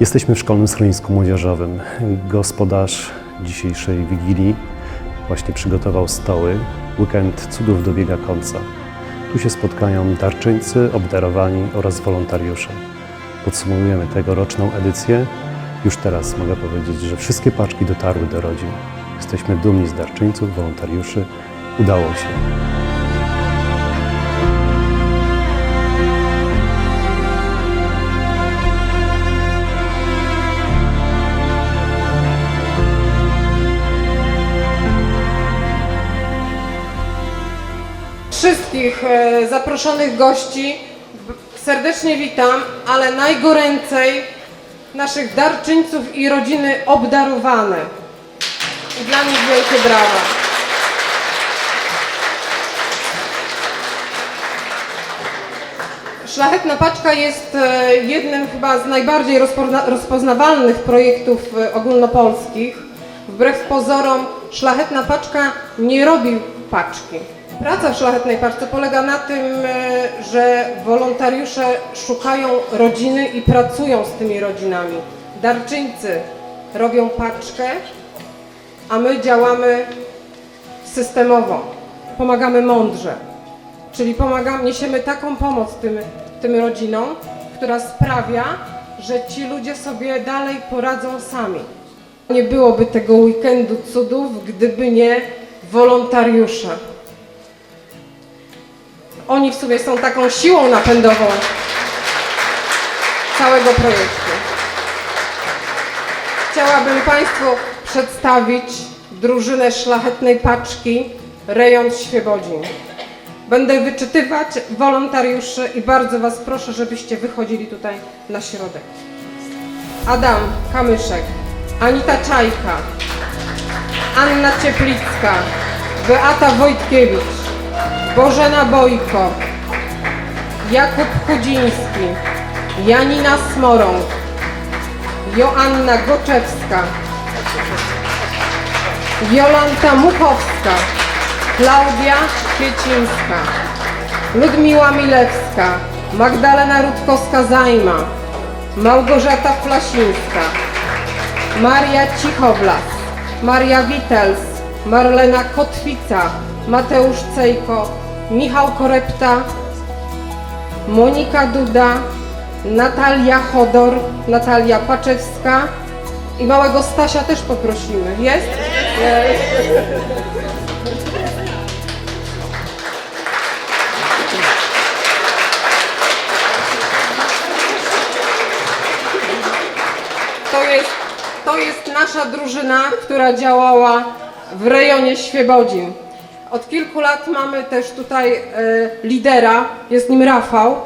Jesteśmy w szkolnym schronisku młodzieżowym. Gospodarz dzisiejszej wigilii właśnie przygotował stoły. Weekend cudów dobiega końca. Tu się spotkają darczyńcy, obdarowani oraz wolontariusze. Podsumowujemy tegoroczną edycję. Już teraz mogę powiedzieć, że wszystkie paczki dotarły do rodzin. Jesteśmy dumni z darczyńców, wolontariuszy. Udało się. Wszystkich e, zaproszonych gości serdecznie witam, ale najgoręcej naszych darczyńców i rodziny obdarowane. I dla nich wielkie brawa. Szlachetna Paczka jest e, jednym chyba z najbardziej rozpozna- rozpoznawalnych projektów e, ogólnopolskich. Wbrew pozorom Szlachetna Paczka nie robi paczki. Praca Szlachetnej Paczce polega na tym, e, że wolontariusze szukają rodziny i pracują z tymi rodzinami. Darczyńcy robią paczkę, a my działamy systemowo. Pomagamy mądrze. Czyli pomagamy, niesiemy taką pomoc tym, tym rodzinom, która sprawia, że ci ludzie sobie dalej poradzą sami. Nie byłoby tego weekendu cudów, gdyby nie wolontariusze. Oni w sobie są taką siłą napędową całego projektu. Chciałabym Państwu przedstawić drużynę szlachetnej paczki Rejon Świebodzin. Będę wyczytywać wolontariuszy i bardzo Was proszę, żebyście wychodzili tutaj na środek. Adam Kamyszek, Anita Czajka, Anna Cieplicka, Beata Wojtkiewicz, Bożena Bojko, Jakub Chudziński, Janina Smorąg, Joanna Goczewska, Jolanta Muchowska, Klaudia Kwiecińska, Ludmiła Milewska, Magdalena Rutkowska-Zajma, Małgorzata Flasińska, Maria Cichowlas, Maria Witels, Marlena Kotwica, Mateusz Cejko, Michał Korepta, Monika Duda, Natalia Chodor, Natalia Paczewska i małego Stasia też poprosimy. Jest? Jest. To jest, to jest nasza drużyna, która działała w rejonie Świebodzin. Od kilku lat mamy też tutaj e, lidera, jest nim Rafał.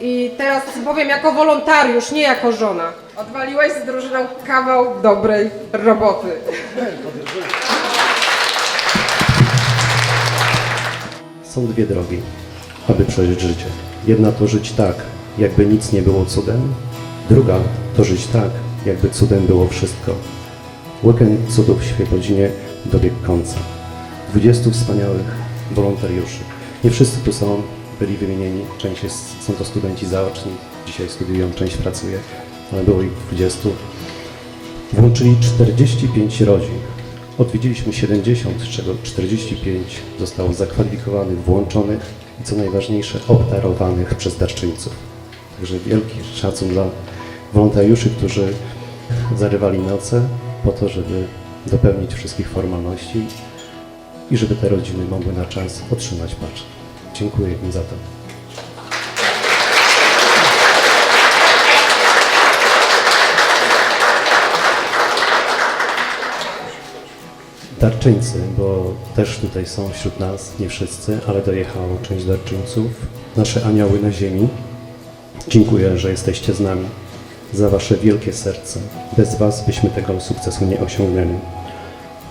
I teraz powiem jako wolontariusz, nie jako żona. Odwaliłeś z drużyną kawał dobrej roboty. Są dwie drogi, aby przeżyć życie. Jedna to żyć tak, jakby nic nie było cudem. Druga to żyć tak, jakby cudem było wszystko. Weekend cudów w Świebodzinie dobiegł końca. 20 wspaniałych wolontariuszy. Nie wszyscy tu są, byli wymienieni. Część jest, są to studenci zaoczni, dzisiaj studiują, część pracuje, ale było ich 20. Włączyli 45 rodzin. Odwiedziliśmy 70, z czego 45 zostało zakwalifikowanych, włączonych i co najważniejsze, obdarowanych przez darczyńców. Także wielki szacun dla wolontariuszy, którzy zarywali noce po to, żeby dopełnić wszystkich formalności i żeby te rodziny mogły na czas otrzymać pacz. Dziękuję im za to. Darczyńcy, bo też tutaj są wśród nas, nie wszyscy, ale dojechało część darczyńców, nasze anioły na ziemi. Dziękuję, że jesteście z nami, za wasze wielkie serce. Bez was byśmy tego sukcesu nie osiągnęli.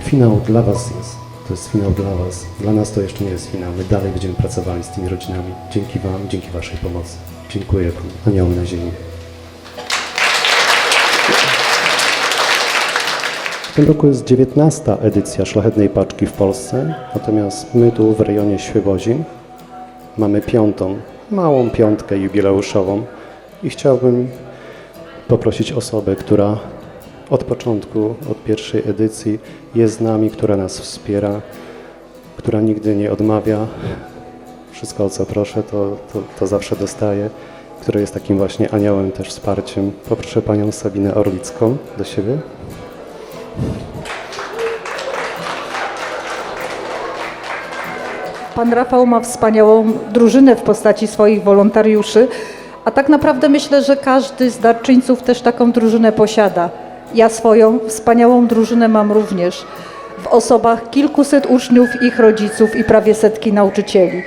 Finał dla was jest. To jest finał dla was. Dla nas to jeszcze nie jest finał. My dalej będziemy pracowali z tymi rodzinami. Dzięki wam, dzięki waszej pomocy. Dziękuję wam, anioły na ziemi. W tym roku jest 19. edycja Szlachetnej Paczki w Polsce, natomiast my tu w rejonie Świebodzin mamy piątą, małą piątkę jubileuszową i chciałbym poprosić osobę, która od początku, od pierwszej edycji jest z nami, która nas wspiera, która nigdy nie odmawia. Wszystko, o co proszę, to, to, to zawsze dostaje, która jest takim właśnie aniołem też wsparciem. Poproszę panią Sabinę Orlicką do siebie. Pan Rafał ma wspaniałą drużynę w postaci swoich wolontariuszy, a tak naprawdę myślę, że każdy z darczyńców też taką drużynę posiada. Ja swoją wspaniałą drużynę mam również w osobach kilkuset uczniów, ich rodziców i prawie setki nauczycieli.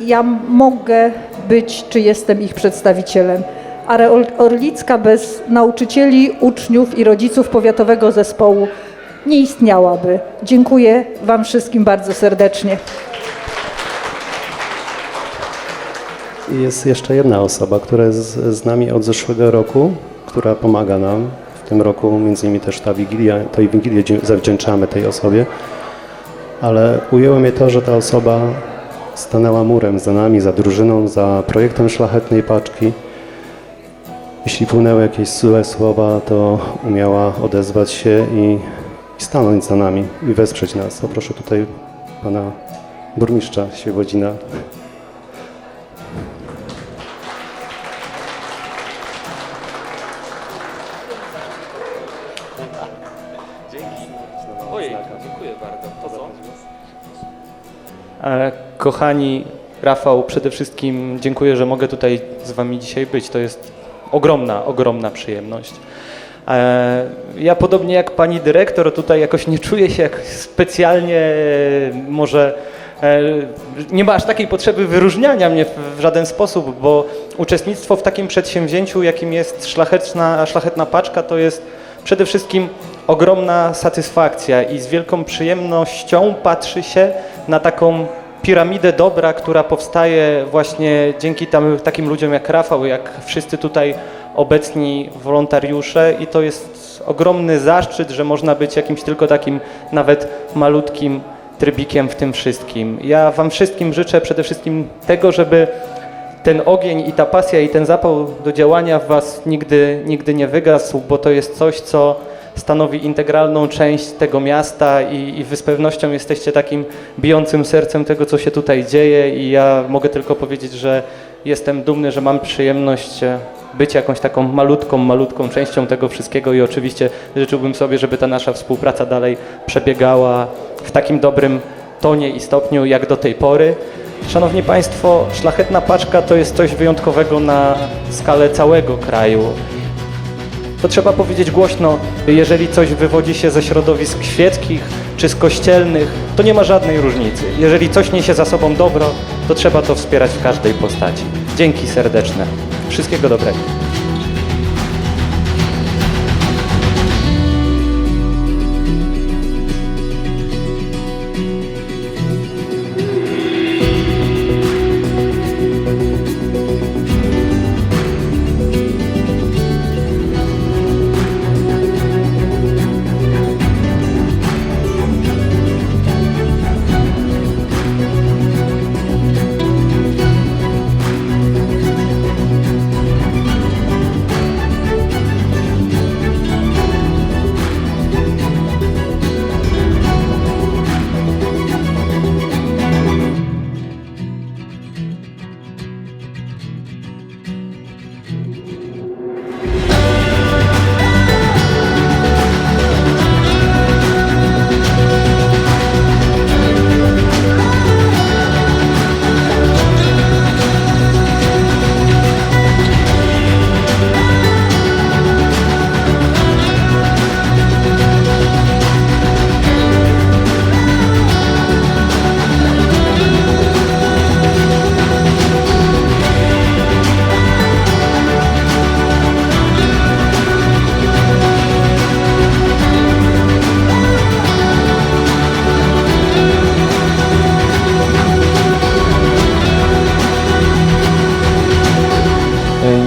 Ja mogę być, czy jestem ich przedstawicielem, ale Or- Orlicka bez nauczycieli, uczniów i rodziców powiatowego zespołu nie istniałaby. Dziękuję Wam wszystkim bardzo serdecznie. Jest jeszcze jedna osoba, która jest z nami od zeszłego roku, która pomaga nam. Tym roku między innymi też ta Wigilia, tej Wigilię dzie- zawdzięczamy tej osobie. Ale ujęło mnie to, że ta osoba stanęła murem za nami, za drużyną, za projektem Szlachetnej Paczki. Jeśli płynęły jakieś złe słowa, to umiała odezwać się i, i stanąć za nami i wesprzeć nas. Poproszę tutaj pana burmistrza Świebodzina. Kochani, Rafał, przede wszystkim dziękuję, że mogę tutaj z Wami dzisiaj być. To jest ogromna, ogromna przyjemność. Ja podobnie jak Pani Dyrektor tutaj jakoś nie czuję się jak specjalnie może e, nie ma aż takiej potrzeby wyróżniania mnie w żaden sposób, bo uczestnictwo w takim przedsięwzięciu, jakim jest szlachetna, szlachetna paczka, to jest przede wszystkim ogromna satysfakcja i z wielką przyjemnością patrzy się na taką piramidę dobra, która powstaje właśnie dzięki tam, takim ludziom jak Rafał, jak wszyscy tutaj obecni wolontariusze i to jest ogromny zaszczyt, że można być jakimś tylko takim nawet malutkim trybikiem w tym wszystkim. Ja Wam wszystkim życzę przede wszystkim tego, żeby ten ogień i ta pasja i ten zapał do działania w Was nigdy, nigdy nie wygasł, bo to jest coś, co stanowi integralną część tego miasta i, i Wy z pewnością jesteście takim bijącym sercem tego, co się tutaj dzieje i ja mogę tylko powiedzieć, że jestem dumny, że mam przyjemność e, być jakąś taką malutką, malutką częścią tego wszystkiego i oczywiście życzyłbym sobie, żeby ta nasza współpraca dalej przebiegała w takim dobrym tonie i stopniu jak do tej pory. Szanowni Państwo, szlachetna paczka to jest coś wyjątkowego na skalę całego kraju. To trzeba powiedzieć głośno, jeżeli coś wywodzi się ze środowisk świeckich czy z kościelnych, to nie ma żadnej różnicy. Jeżeli coś niesie za sobą dobro, to trzeba to wspierać w każdej postaci. Dzięki serdeczne. Wszystkiego dobrego.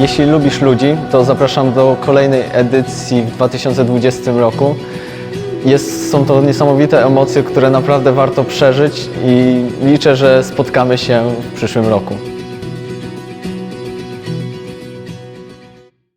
Jeśli lubisz ludzi, to zapraszam do kolejnej edycji w 2020 roku. Jest, są to niesamowite emocje, które naprawdę warto przeżyć i liczę, że spotkamy się w przyszłym roku.